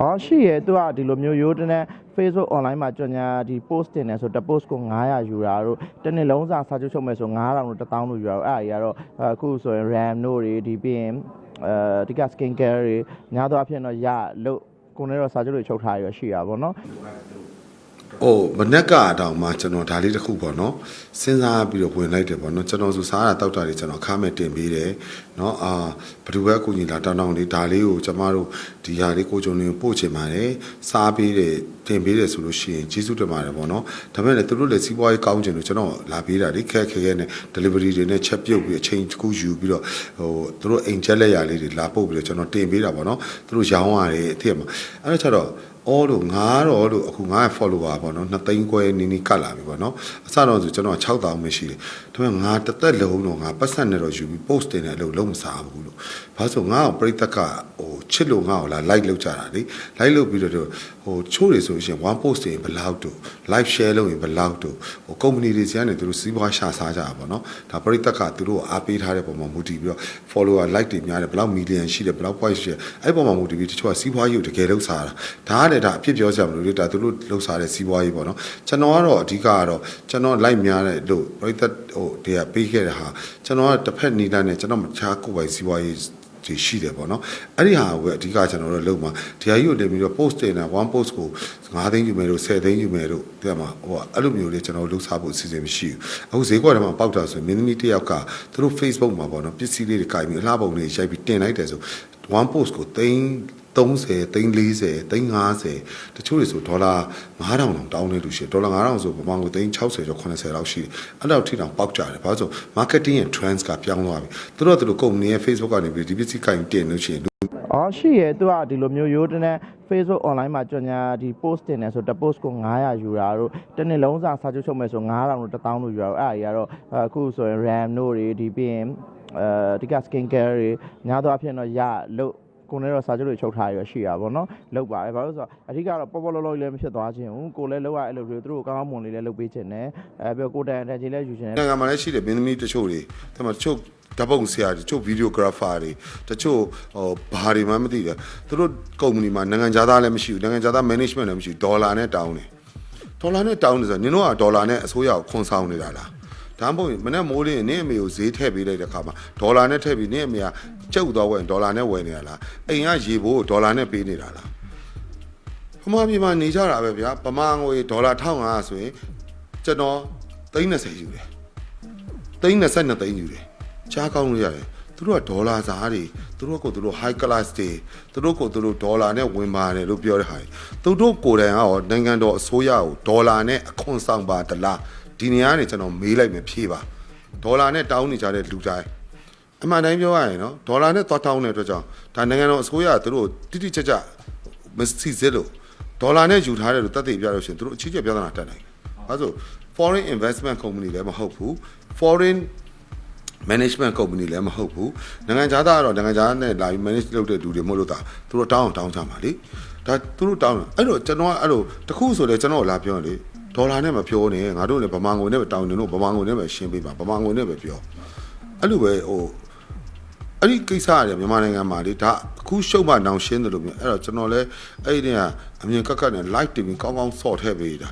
အော်ရှိရဲ့သူကဒီလိုမျိုးရိုးတန်း Facebook online မှာကြော်ညာဒီ post တင်တယ်ဆိုတစ် post ကို900ယူတာတို့တစ်နှစ်လုံးစာစာချုပ်ချုပ်မယ်ဆို9000တို့1000တို့ယူတာတို့အဲ့ဒါကြီးကတော့အခုဆိုရင် RAM တို့တွေဒီပြီးရင်အဲဒီက skin care တွေများသောအားဖြင့်တော့ရလို့ကိုယ်နဲ့တော့စာချုပ်တွေချုပ်ထားရရှိတာပေါ့နော်။ အိုးမနက်ကတောင်မှကျွန်တော်ဒါလေးတစ်ခုပေါ့နော်။စဉ်းစားပြီးတော့ဝင်လိုက်တယ်ပေါ့နော်။ကျွန်တော်ဆိုစားတာတောက်တာတွေကျွန်တော်ခါမဲ့တင်ပေးတယ်။နော်အာဘယ်သူပဲအကူညီလာတောင်းတောင်းလေးဒါလေးကိုကျမတို့ဒီဟာလေးကိုကြုံနေပို့ချင်ပါတယ်။စားပေးတယ်တင်ပေးတယ်ဆိုလို့ရှိရင်ကျေးဇူးတင်ပါတယ်ပေါ့နော်။ဒါပေမဲ့လည်းသူတို့လည်းစီးပွားရေးကောင်းချင်လို့ကျွန်တော်လာပေးတာလေခက်ခဲခဲနဲ့ delivery တွေနဲ့ချက်ပြုတ်ပြီးအချိန်တစ်ခုယူပြီးတော့ဟိုသူတို့အိမ်ချက်လက်ရလေးတွေလာပို့ပြီးတော့ကျွန်တော်တင်ပေးတာပေါ့နော်။သူတို့ရောင်းရတယ်အထက်မှာအဲ့တော့ကျတော့ အော်လို့ငါတော့လို့အခုငါ့ရဲ့ follower ပေါ့နော်2သိန်းခွဲနီးနီးကတ်လာပြီပေါ့နော်အစတော့ဆိုကျွန်တော်6000ပဲရှိတယ်ဒါပေမဲ့ငါတစ်သက်လုံးတော့ငါပတ်ဆက်နဲ့တော့ယူပြီး post တင်တယ်လို့လုံးမစားဘူးလို့ဘာလို့ဆိုငါ့ကိုပြိတက်ကဟို ချစ်လို့ငါ့ကိုလာ like လုပ်ကြတာလေ like လုပ်ပြီးတော့ဟိုချိုးတွေဆိုရင် one post တင်ဘယ်လောက်တို့ live share လုပ်ရင်ဘယ်လောက်တို့ဟို company တွေစီကနေသူတို့စီးပွားရှာစားကြတာပေါ့နော်ဒါပြိတက်ကသူတို့အားပေးထားတဲ့ပုံမှာမူတည်ပြီးတော့ follower like တွေများတယ်ဘယ်လောက် million ရှိတယ်ဘယ်လောက် point ရှိတယ်အဲ့ပုံမှာမူတည်ပြီးတချို့ကစီးပွားရေးကိုတကယ်လုပ်စားတာဒါကလည်းဒါအဖြစ်ပြောစရာမလိုလေဒါသူတို့လှုပ်ရှားတဲ့စီးပွားရေးပေါ့နော်ကျွန်တော်ကတော့အဓိကကတော့ကျွန်တော်လိုက်များတဲ့လို့ပရိသတ်ဟိုတရားပေးခဲ့တဲ့ဟာကျွန်တော်ကတစ်ဖက်နီးတိုင်းနဲ့ကျွန်တော်မချားကိုယ်ပိုင်စီးပွားရေး ဒီရှိတယ်ပေါ့နော်အဲ့ဒီဟာကိုပဲအဓိကကျွန်တော်တို့လုပ်မှာဒီဟာကြီးကိုတင်ပြီးတော့ post တင်တာ one post ကို9သိန်းယူမယ်လို့10သိန်းယူမယ်လို့တဲ့မှာဟိုအဲ့လိုမျိုးလေးကျွန်တော်လှုပ်ရှားဖို့အစီအစဉ်မရှိဘူးအခုဈေးကွက်ထဲမှာပေါက်တာဆိုရင်မင်းသမီးတစ်ယောက်ကသူတို့ Facebook မှာပေါ့နော်ပစ္စည်းလေးတွေကင်ပြီးအလှပုံလေးရိုက်ပြီးတင်လိုက်တယ်ဆို one post ကိုသိန်း30သိန်း40သိန်း50တချို့တွေဆိုဒေါ်လာ9000တောင်တောင်းနေလို့ရှိရင်ဒေါ်လာ9000ဆိုပမာဏကိုသိန်း60ကျော်80လောက်ရှိတယ်အဲ့တော့ထိတောင်ပေါက်ကြတယ်ဘာလို့ဆို marketing ရဲ့ trends ကပြောင်းသွားပြီသူတို့ကသူတို့ကုမ္ပဏီရဲ့ Facebook ကနေပြီးဒီပစ္စည်းကင်တင်လို့ရှိရင် အော်ရှိရဲ့သူကဒီလိုမျိုးရိုးတန်း Facebook online မှာကြော်ညာဒီ post တင်တယ်ဆိုတစ် post ကို900ယူတာတို့တစ်နှစ်လုံးစာစာချုပ်ချုပ်မယ်ဆို9000တို့1000တို့ယူတာတို့အဲ့ဒါကြီးကတော့အခုဆိုရင် RAM တို့တွေဒီပြီးရင်အဲဒီက skin care တွေများသောအားဖြင့်တော့ရလို့ကိုယ်နဲ့တော့စာချုပ်တွေချုပ်ထားရရှိတာပေါ့နော်လောက်ပါတယ်ဘာလို့ဆိုတော့အဓိကတော့ပေါ်ပေါ်လောလောလေးလည်းမဖြစ်သွားခြင်းဘူးကိုယ်လည်းလောက်ရအဲ့လိုမျိုးသူတို့ကောင်းကောင်းမွန်လေးလည်းလုပ်ပေးခြင်းနဲ့အဲပြီးတော့ကိုယ်တန်တန်ကြီးလည်းယူခြင်းနဲ့နိုင်ငံမှာလည်းရှိတယ်မင်းသမီးတချို့တွေဒါမှတချို့ ဓာတ်ပုံဆရာတွေတချို့ဗီဒီယိုဂရာဖာတွေတချို့ဟိုဘာတွေမှမသိတယ်သူတို့ကုမ္ပဏီမှာနိုင်ငံခြားသားလည်းမရှိဘူးနိုင်ငံခြားသား management လည်းမရှိဘူးဒေါ်လာနဲ့တောင်းတယ်ဒေါ်လာနဲ့တောင်းတယ်ဆိုတော့နင်တို့ကဒေါ်လာနဲ့အစိုးရကိုခွန်ဆောင်နေတာလားဒါမှမဟုတ်ရင်မနေ့မိုးလေးနင့်အမေကိုဈေးထည့်ပေးလိုက်တဲ့ခါမှာဒေါ်လာနဲ့ထည့်ပြီးနင့်အမေကကျုပ်တော့ဝယ်ဒေါ်လာနဲ့ဝယ်နေတာလားအိမ်ကရေဘိုးကိုဒေါ်လာနဲ့ပေးနေတာလားခမပြည်မှာနေကြတာပဲဗျာပမာငွေဒေါ်လာ1500ဆိုရင်ကျွန်တော်330ယူတယ်322သိန်းယူတယ် ချားကောင်းလို့ရတယ်သူတို့ကဒေါ်လာစားတွေသူတို့ကသူတို့ high class တွေသူတို့ကသူတို့ဒေါ်လာနဲ့ဝင်ပါတယ်လို့ပြောတဲ့ဟာတွေသူတို့ကိုယ်တိုင်ကရောနိုင်ငံတော်အစိုးရကိုဒေါ်လာနဲ့အခွန်ဆောင်ပါတလားဒီနေရာကနေကျွန်တော်မေးလိုက်မယ်ဖြေပါဒေါ်လာနဲ့တောင်းနေကြတဲ့လူတိုင်းအမှန်တိုင်းပြောရရင်နော်ဒေါ်လာနဲ့သွားတောင်းတဲ့အတွက်ကြောင့်ဒါနိုင်ငံတော်အစိုးရကသူတို့တိတိကျကျမစီစစ်လို့ဒေါ်လာနဲ့ယူထားတယ်လို့တတ်သိပြလို့ရှိရင်သူတို့အချင်းချင်းပြဿနာတက်နိုင်တယ်။အဲဆို foreign investment company လည်းမဟုတ်ဘူး foreign management company လည်းမဟုတ်ဘူးနိုင်ငံခြားသားကတော့နိုင်ငံခြားနဲ့လာပြီး manage လုပ်တဲ့လူတွေမဟုတ်လို့တာသူတို့တောင်းအောင်တောင်းကြမှာလေဒါသူတို့တောင်းတယ်အဲ့တော့ကျွန်တော်ကအဲ့လိုတခုဆိုလေကျွန်တော်လာပြောလေဒေါ်လာနဲ့မပြောနဲ့ငါတို့လည်းဗမာငွေနဲ့ပဲတောင်းတယ်လို့ဗမာငွေနဲ့ပဲရှင်းပေးပါဗမာငွေနဲ့ပဲပြောအဲ့လိုပဲဟိုအဲ့ဒီကိစ္စရတယ်မြန်မာနိုင်ငံမှာလေဒါအခုရှုပ်မှနောင်ရှင်းတယ်လို့မျိုးအဲ့တော့ကျွန်တော်လည်းအဲ့ဒီနေကအမြင်ကက်ကက်နဲ့ light တင်ပြီးကောင်းကောင်းဆော့ထည့်ပေးတာ